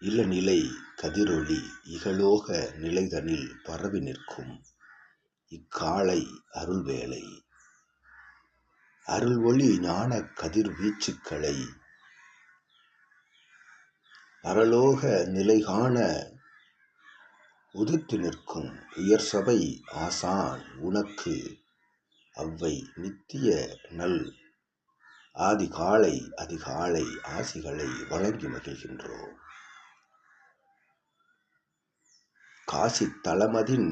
இளநிலை கதிரொளி இகலோக நிலைதனில் பரவி நிற்கும். இக்காலை அருள்வேளை. அருள் ஒளி ஞான கதிர்வீச்சுக்களை பரலோக நிலைகாண உதித்து நிற்கும் உயர் சபை ஆசான் உனக்கு. அவ்வை நித்திய நல் ஆதிகாலை அதிகாலை ஆசிகளை வழங்கி மகிழ்கின்றோம். காசி தலமதின்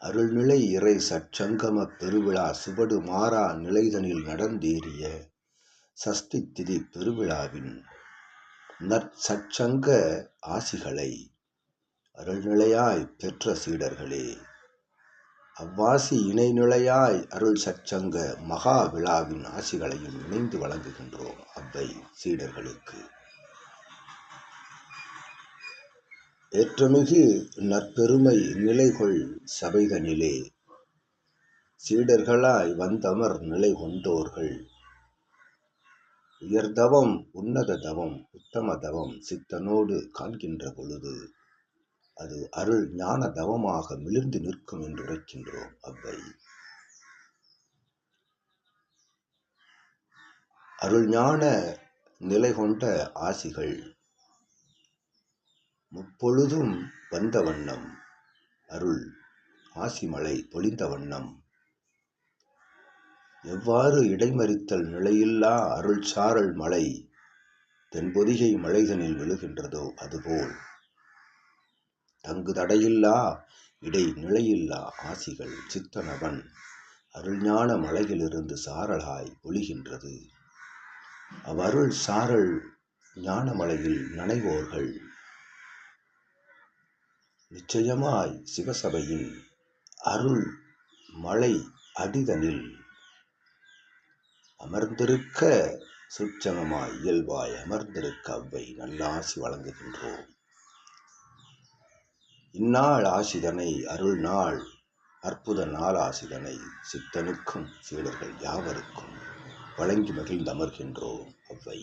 அருள்நிலை இறை சச்சங்கம பெருவிழா சுவடு மாறா நிலைதனில் நடந்தேறிய சஷ்டி திதி பெருவிழாவின் நற்சற்சங்க ஆசிகளை அருள்நிலையாய் பெற்ற சீடர்களே அவ்வாசி இணைநிலையாய் அருள் சச்சங்க மகா விழாவின் ஆசிகளையும் இணைந்து வழங்குகின்றோம் அவ்வை சீடர்களுக்கு. ஏற்றமிகு நற்பெருமை நிலைகொள் சபைதனிலே. சீடர்களாய் வந்தமர் நிலை கொண்டோர்கள். உயர்தவம் உன்னத தவம் உத்தம தவம் சித்தனோடு காண்கின்ற பொழுது அது அருள் ஞான தவமாக மிளிர்ந்து நிற்கும் என்று உரைக்கின்றோம் அவ்வை. அருள் ஞான நிலை கொண்ட ஆசிகள். முப்பொழுதும் வந்த வண்ணம். அருள் ஆசிமலை பொழிந்த வண்ணம். எவ்வாறு இடைமறித்தல் நிலையில்லா அருள் சாரல் மலை தென்பொதிகை மலைதனில் விழுகின்றதோ அதுபோல். தங்கு தடையில்லா இடை நிலையில்லா ஆசிகள் சித்தனவன். அருள்ஞான மலையிலிருந்து சாரலாய் ஒழிகின்றது அவ்வருள் சாரல் ஞானமலையில் நனைவோர்கள். நிச்சயமாய் சிவசபையின் அருள் மலை அடிதனில் அமர்ந்திருக்க சுட்சமமாய் இயல்பாய் அமர்ந்திருக்க அவ்வை நல்லாசி வழங்குகின்றோம். இந்நாள் ஆசிதனை அருள் நாள் அற்புத நாள் ஆசிதனை சித்தனுக்கும் சீடர்கள் யாவருக்கும் வழங்கி மகிழ்ந்து அமர்கின்றோம் அவ்வை.